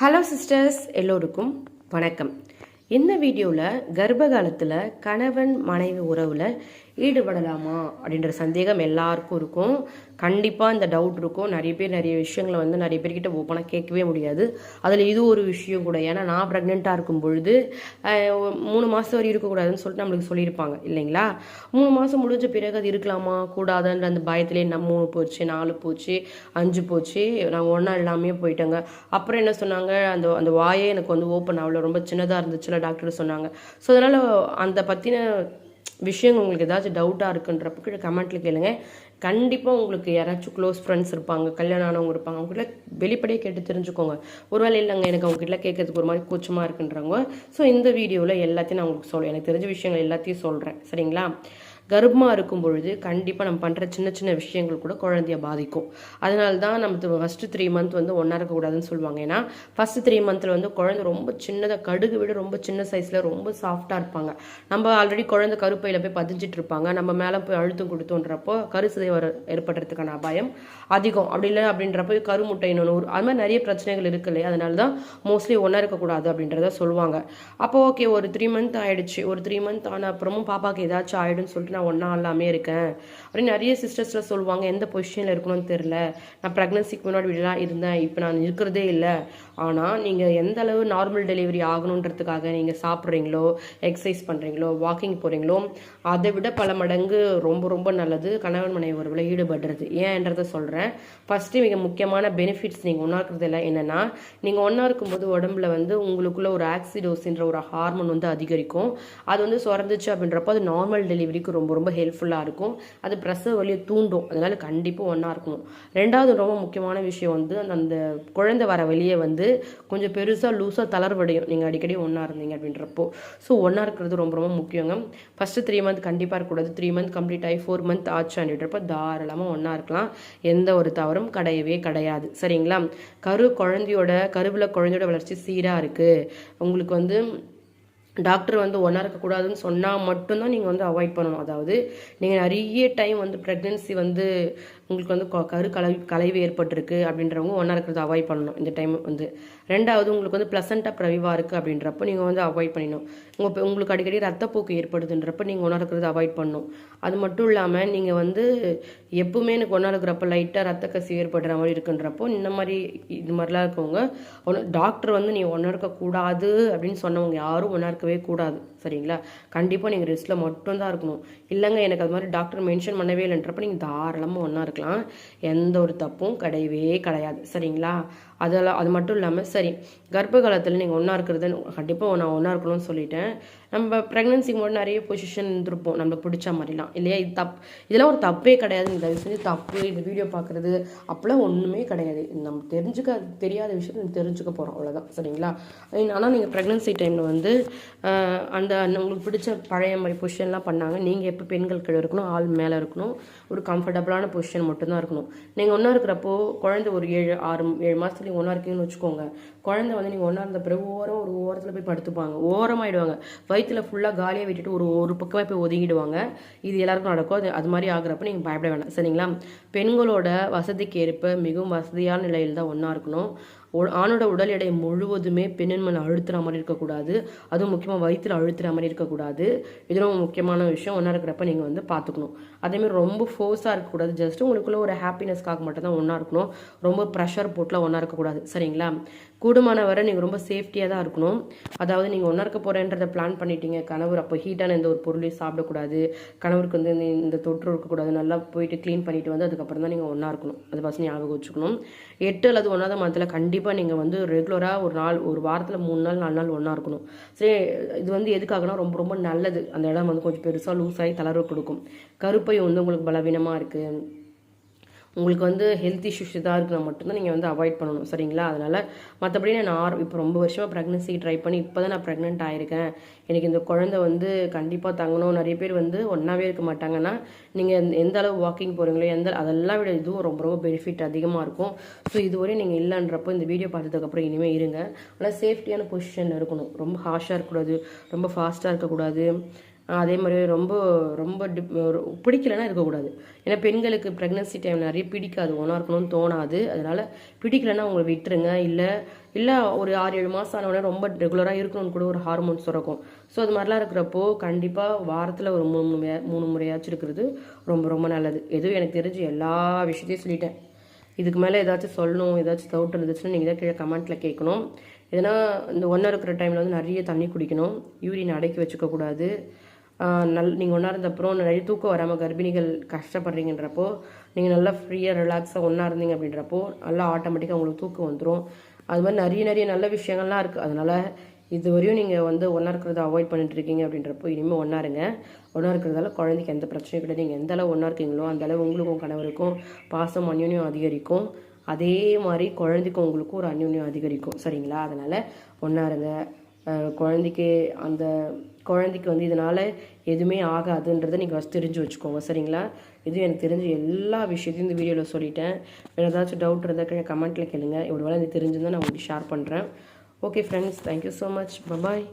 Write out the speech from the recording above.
Hello sisters எல்லோருக்கும் வணக்கம். இந்த வீடியோவில் கர்ப்ப காலத்தில் கணவன் மனைவி உறவில் ஈடுபடலாமா அப்படின்ற சந்தேகம் எல்லாருக்கும் இருக்கும். கண்டிப்பாக இந்த டவுட் இருக்கும். நிறைய பேர் நிறைய விஷயங்களை வந்து நிறைய பேர்கிட்ட ஓப்பனாக கேட்கவே முடியாது. அதில் இது ஒரு விஷயம் கூட. ஏன்னா நான் ப்ரெக்னெண்ட்டாக இருக்கும் பொழுது மூணு மாதம் வரை இருக்கக்கூடாதுன்னு சொல்லிட்டு நம்மளுக்கு சொல்லியிருப்பாங்க. இல்லைங்களா? மூணு மாதம் முடிஞ்ச பிறகு அது இருக்கலாமா? கூடாதுன்ற அந்த பயத்திலே நம்ம மூணு போச்சு நாலு போச்சு அஞ்சு போச்சு நாங்கள் ஒன்றா எல்லாமே போயிட்டோங்க. அப்புறம் என்ன சொன்னாங்க? அந்த அந்த வாயே எனக்கு வந்து ஓப்பன் ஆகல. ரொம்ப சின்னதாக இருந்துச்சுல டாக்டர் சொன்னாங்க. ஸோ அதனால் அந்த பற்றின விஷயங்கள் உங்களுக்கு ஏதாச்சும் டவுட்டாக இருக்குன்றப்ப கீழே கமெண்ட்டில் கேளுங்க. கண்டிப்பாக உங்களுக்கு யாராச்சும் க்ளோஸ் ஃப்ரெண்ட்ஸ் இருப்பாங்க கல்யாணம் ஆனவங்க இருப்பாங்க அவங்ககிட்ட வெளிப்படையாக கேட்டு தெரிஞ்சுக்கோங்க. ஒரு வேலை இல்லைங்க எனக்கு அவங்ககிட்ட கேட்கறதுக்கு ஒரு மாதிரி கூச்சமாக இருக்குன்றவங்க. ஸோ இந்த வீடியோவில் எல்லாத்தையும் நான் உங்களுக்கு சொல்கிறேன் எனக்கு தெரிஞ்ச விஷயங்கள் எல்லாத்தையும் சொல்கிறேன் சரிங்களா? கர்ப்பமாக இருக்கும் பொழுது கண்டிப்பாக நம்ம பண்ணுற சின்ன சின்ன விஷயங்கள் கூட குழந்தைய பாதிக்கும். அதனால தான் நம்ம ஃபஸ்ட்டு த்ரீ மந்த் வந்து ஒன்றா இருக்கக்கூடாதுன்னு சொல்லுவாங்க. ஏன்னா ஃபஸ்ட்டு த்ரீ மந்த்தில் வந்து குழந்தை ரொம்ப சின்னதாக கடுகு விட ரொம்ப சின்ன சைஸில் ரொம்ப சாஃப்டாக இருப்பாங்க. நம்ம ஆல்ரெடி குழந்தை கருப்பையில் போய் பதிஞ்சிட்டு இருப்பாங்க. நம்ம மேலே போய் அழுத்தம் கொடுத்தோன்றப்போ கருசிதை வர ஏற்படுறதுக்கான அபாயம் அதிகம். அப்படி இல்லை அப்படின்றப்போ கருமுட்டை இன்னொன்று அது மாதிரி நிறைய பிரச்சனைகள் இருக்கு இல்லையா? அதனால தான் மோஸ்ட்லி ஒன்றா இருக்கக்கூடாது அப்படின்றத சொல்லுவாங்க. அப்போ ஓகே ஒரு த்ரீ மந்த் ஆயிடுச்சு. ஒரு த்ரீ மந்த் ஆன அப்புறமும் பாப்பாவுக்கு ஏதாச்சும் ஆயிடும்னு சொல்லிட்டு நான் ஒன்றா இல்லாமே இருக்கேன். அப்படின்னு நிறைய சிஸ்டர்ஸில் சொல்லுவாங்க எந்த பொசிஷனில் இருக்கணும்னு தெரில நான் ப்ரெக்னன்சிக்கு முன்னாடி இப்படிலாம் இருந்தேன் இப்போ நான் இருக்கிறதே இல்லை. ஆனால் நீங்கள் எந்த அளவு நார்மல் டெலிவரி ஆகணுன்றதுக்காக நீங்கள் சாப்பிட்றீங்களோ எக்ஸசைஸ் பண்ணுறீங்களோ வாக்கிங் போகிறீங்களோ அதை விட பல மடங்கு ரொம்ப ரொம்ப நல்லது. கணவன் மனைவி உறவில் ஈடுபடுறது. ஏன்றதை சொல்கிறேன் ஃபஸ்ட்டு மிக முக்கியமான பெனிஃபிட்ஸ் நீங்கள் ஒன்றா இருக்கிறதுல என்னென்னா நீங்கள் ஒன்றா இருக்கும்போது உடம்புல வந்து உங்களுக்குள்ள ஒரு ஆக்சிடோஸ்ன்ற ஒரு ஹார்மோன் வந்து அதிகரிக்கும். அது வந்து சுரந்துச்சு அப்படின்றப்போ அது நார்மல் டெலிவரிக்கு ரொம்ப ரொம்ப ஹெல்ப்ஃபுல்லாக இருக்கும். அது பிரசவ வழியை தூண்டும். அதனால் கண்டிப்பாக ஒன்றா இருக்கணும். ரெண்டாவது ரொம்ப முக்கியமான விஷயம் வந்து அந்த அந்த குழந்தை வர வழியை வந்து கொஞ்சம் பெருசாக லூஸாக தளர்வடையும். நீங்கள் அடிக்கடி ஒன்றா இருந்தீங்க அப்படின்றப்போ. ஸோ ஒன்றா இருக்கிறது ரொம்ப ரொம்ப முக்கியங்க. ஃபஸ்ட்டு த்ரீ மந்த் கண்டிப்பாக இருக்கக்கூடாது. த்ரீ மந்த் கம்ப்ளீட் ஆகி ஃபோர் மந்த் ஆச்சு அப்படின்றப்போ தாராளமாக ஒன்றா இருக்கலாம். எந்த ஒரு தவறும் கிடையவே கிடையாது. சரிங்களா? கரு குழந்தையோட கருவில் குழந்தையோட வளர்ச்சி சீராக இருக்குது உங்களுக்கு வந்து டாக்டர் வந்து ஒன்றா இருக்கக்கூடாதுன்னு சொன்னால் மட்டும்தான் நீங்கள் வந்து அவாய்ட் பண்ணணும். அதாவது நீங்கள் நிறைய டைம் வந்து ப்ரெக்னென்சி வந்து உங்களுக்கு வந்து கொ- கரு கலை கலைவு ஏற்பட்டிருக்கு அப்படின்றவங்க ஒன்றா இருக்கிறத அவாய்ட் பண்ணணும். இந்த டைம் வந்து. ரெண்டாவது உங்களுக்கு வந்து ப்ளசண்ட்டாக பிரவிவாக இருக்குது அப்படின்றப்போ நீங்கள் வந்து அவாய்ட் பண்ணிடணும். உங்கள் உங்களுக்கு அடிக்கடி ரத்தப்போக்கு ஏற்படுதுன்றப்ப நீங்கள் ஒன்றா இருக்கிறத அவாய்ட் பண்ணணும். அது மட்டும் இல்லாமல் நீங்கள் வந்து எப்பவுமே எனக்கு ஒன்றா இருக்கிறப்ப லைட்டாக ரத்த கசி ஏற்படுற மாதிரி இருக்குன்றப்போ இந்த மாதிரி இது மாதிரிலாம் இருக்கவங்க ஒன்று டாக்டர் வந்து நீ ஒன்றா இருக்கக்கூடாது அப்படின்னு சொன்னவங்க யாரும் ஒன்றா இருக்கவே கூடாது. சரிங்களா? கண்டிப்பாக நீங்கள் ரெஸ்ட்டில் மட்டும்தான் இருக்கணும். இல்லைங்க எனக்கு அது மாதிரி டாக்டர் மென்ஷன் பண்ணவே இல்லைன்றப்ப நீங்கள் தாராளமாக ஒன்றா இருக்கலாம். எந்த ஒரு தப்பும் கிடையவே கிடையாது. சரிங்களா? அதெல்லாம் அது மட்டும் இல்லாமல் சரி கர்ப்ப காலத்தில் நீங்கள் ஒன்றா இருக்கிறது கண்டிப்பாக நான் ஒன்றா இருக்கணும்னு சொல்லிட்டேன். நம்ம ப்ரெக்னன்சிக்கு முன்னாடி நிறைய பொசிஷன் இருந்திருப்போம். நம்மளுக்கு பிடிச்ச மாதிரிலாம். இல்லையா? இது தப் இதெல்லாம் ஒரு தப்பே கிடையாது. இந்த தயவு செஞ்சு தப்பு இந்த வீடியோ பார்க்குறது அப்போலாம் ஒன்றுமே கிடையாது. நம்ம தெரிஞ்சுக்க தெரியாத விஷயத்தை தெரிஞ்சுக்க போகிறோம் அவ்வளோதான் சரிங்களா? ஆனால் நீங்கள் ப்ரெக்னன்சி டைமில் வந்து அந்த உங்களுக்கு பிடிச்ச பழைய மாதிரி பொசிஷன்லாம் பண்ணாங்க. நீங்கள் எப்போ பெண்கள் கீழே இருக்கணும் ஆள் மேலே இருக்கணும் ஒரு கம்ஃபர்டபுளான பொசிஷன் மட்டும்தான் இருக்கணும். நீங்கள் ஒன்றா இருக்கிறப்போ குழந்தை ஒரு ஏழு ஆறு ஏழு நீங்கள் ஒன்றா இருக்கீங்கன்னு வச்சுக்கோங்க. குழந்தை வந்து நீங்கள் ஒன்றா இருந்த பிறகு ஓரம் ஒரு ஓரத்தில் போய் படுத்துப்பாங்க. ஓரமாயிடுவாங்க. வயிற்றுல ஃபுல்லாக காலியாக விட்டுட்டு ஒரு ஒரு பக்கமாக போய் ஒதுங்கிடுவாங்க. இது எல்லாருக்கும் நடக்கும். அது அது மாதிரி ஆகிறப்ப நீங்கள் பயப்பட வேணாம். சரிங்களா? பெண்களோட வசதிக்கு ஏற்ப மிகவும் வசதியான நிலையில் தான் ஒன்றா இருக்கணும். ஆணோட உடல் எடை முழுவதுமே பெண்ணின் மேலே அழுத்துற மாதிரி இருக்கக்கூடாது. அதுவும் முக்கியமாக வயிற்றில் அழுத்துற மாதிரி இருக்கக்கூடாது. இது ரொம்ப முக்கியமான விஷயம். ஒன்றா இருக்கிறப்ப நீங்கள் வந்து பார்த்துக்கணும் அதேமாதிரி ரொம்ப ஃபோர்ஸாக இருக்கக்கூடாது. ஜஸ்ட் உங்களுக்குள்ள ஒரு ஹாப்பினஸ்க்காக மட்டும் தான் ஒன்றா இருக்கணும். ரொம்ப ப்ரெஷர் போட்டுலாம் ஒன்றா இருக்கக்கூடாது. சரிங்களா? கூடுமான வரை நீங்கள் ரொம்ப சேஃப்டியாக தான் இருக்கணும். அதாவது நீங்கள் ஒன்றா இருக்க போகிறேன்றதை பிளான் பண்ணிட்டீங்க. கணவர் அப்போ ஹீட்டான எந்த ஒரு பொருளையும் சாப்பிடக்கூடாது. கணவருக்கு வந்து இந்த இந்த தொற்று இருக்கக்கூடாது. நல்லா போயிட்டு க்ளீன் பண்ணிட்டு வந்து அதுக்கப்புறம் தான் நீங்கள் ஒன்றா இருக்கணும். அது பசங்க ஞாபகம் வச்சுக்கணும். எட்டு அல்லது ஒன்றாவது மாதத்தில் கண்டிப்பாக கண்டிப்பாக நீங்கள் வந்து ரெகுலராக ஒரு நாள் ஒரு வாரத்தில் மூணு நாள் நாலு நாள் ஒன்றா இருக்கணும். சரி இது வந்து எதுக்காகனா ரொம்ப ரொம்ப நல்லது. அந்த இடம் வந்து கொஞ்சம் பெருசாக லூஸ் ஆகி தளர்வு கொடுக்கும். கருப்பை வந்து உங்களுக்கு பலவீனமாக இருக்குது உங்களுக்கு வந்து ஹெல்த் இஷ்யூஸ் இதாக இருக்குன்னா மட்டும்தான் நீங்கள் வந்து அவாய்ட் பண்ணணும் சரிங்களா? அதனால் மற்றபடி நான் ஆர் இப்போ ரொம்ப வருஷமாக ப்ரெக்னன்சி ட்ரை பண்ணி இப்போ தான் நான் ப்ரெக்னென்ட் ஆயிருக்கேன். எனக்கு இந்த குழந்தை வந்து கண்டிப்பாக தங்கணும். நிறைய பேர் வந்து ஒன்றாவே இருக்க மாட்டாங்கன்னா நீங்கள் எந்த அளவு வாக்கிங் போகிறீங்களோ எந்த அதெல்லாம் விட இதுவும் ரொம்ப ரொம்ப பெனிஃபிட் அதிகமாக இருக்கும். ஸோ இதுவரை நீங்கள் இல்லைன்றப்போ இந்த வீடியோ பார்த்ததுக்கப்புறம் இனிமேல் இருங்க. ஆனால் சேஃப்டியான பொசிஷனில் இருக்கணும். ரொம்ப ஹாஷாக இருக்கக்கூடாது. ரொம்ப ஃபாஸ்ட்டாக இருக்கக்கூடாது. அதே மாதிரி ரொம்ப ரொம்ப டிப் ஒரு- பிடிக்கலன்னா இருக்கக்கூடாது. ஏன்னா பெண்களுக்கு ப்ரெக்னன்சி டைம் நிறைய பிடிக்காது. ஒன்றா இருக்கணும்னு தோணாது. அதனால் பிடிக்கலன்னா உங்களை விட்டுருங்க. இல்லை இல்லை ஒரு ஆறு ஏழு மாதம் ஆனவுடனே ரொம்ப ரெகுலராக இருக்கணும்னு கூட ஒரு ஹார்மோன்ஸ் சுரக்கும். ஸோ அது மாதிரிலாம் இருக்கிறப்போ கண்டிப்பாக வாரத்தில் ஒரு மூணு முறை- மூணு முறையாச்சும் இருக்கிறது ரொம்ப ரொம்ப நல்லது. எதுவும் எனக்கு தெரிஞ்சு எல்லா விஷயத்தையும் சொல்லிட்டேன். இதுக்கு மேலே ஏதாச்சும் சொல்லணும் ஏதாச்சும் டவுட் இருந்துச்சுன்னா நீங்கள் தான் கீழே கமெண்ட்டில் கேட்கணும். எதனா இந்த ஒன்றா இருக்கிற டைமில் வந்து நிறைய தண்ணி குடிக்கணும். யூரின் அடக்கி வச்சுக்கக்கூடாது. நல் நீங்கள் ஒன்றா இருந்தப்பறம் நிறைய தூக்கம் வராமல் கர்ப்பிணிகள் கஷ்டப்படுறீங்கன்றப்போ நீங்கள் நல்லா ஃப்ரீயாக ரிலாக்ஸாக ஒன்றா இருந்தீங்க அப்படின்றப்போ நல்லா ஆட்டோமேட்டிக்காக உங்களுக்கு தூக்கம் வந்துடும் அது மாதிரி நிறைய நிறைய நல்ல விஷயங்கள்லாம் இருக்குது அதனால் இது வரையும் நீங்கள் வந்து ஒன்றா இருக்கிறத அவாய்ட் பண்ணிட்டு இருக்கீங்க அப்படின்றப்போ இனிமேல் ஒன்றா இருங்க ஒன்றா இருக்கிறதால குழந்தைக்கு எந்த பிரச்சனையும் கிடையாது. நீங்கள் எந்த அளவு ஒன்றா இருக்கீங்களோ அந்த அளவு உங்களுக்கும் கணவருக்கும் பாசம் அந்யோன்யம் அதிகரிக்கும். அதே மாதிரி குழந்தைக்கும் உங்களுக்கும் ஒரு அந்யோன்யம் அதிகரிக்கும். சரிங்களா? அதனால் ஒன்றா இருங்க குழந்தைக்கு அந்த குழந்தைக்கு வந்து இதனால் எதுவுமே ஆகாதுன்றதை நீங்கள் ஃபஸ்ட் தெரிஞ்சு வச்சுக்கோங்க சரிங்களா? இது எனக்கு தெரிஞ்ச எல்லா விஷயத்தையும் இந்த வீடியோவில் சொல்லிட்டேன். வேறு ஏதாச்சும் டவுட் இருந்தால் கீழே கமெண்ட்டில் கேளுங்க. இவ்வளோ வேலை எனக்கு தெரிஞ்சுருந்தால் நான் உங்களுக்கு ஷேர் பண்ணுறேன் okay friends thank you so much bye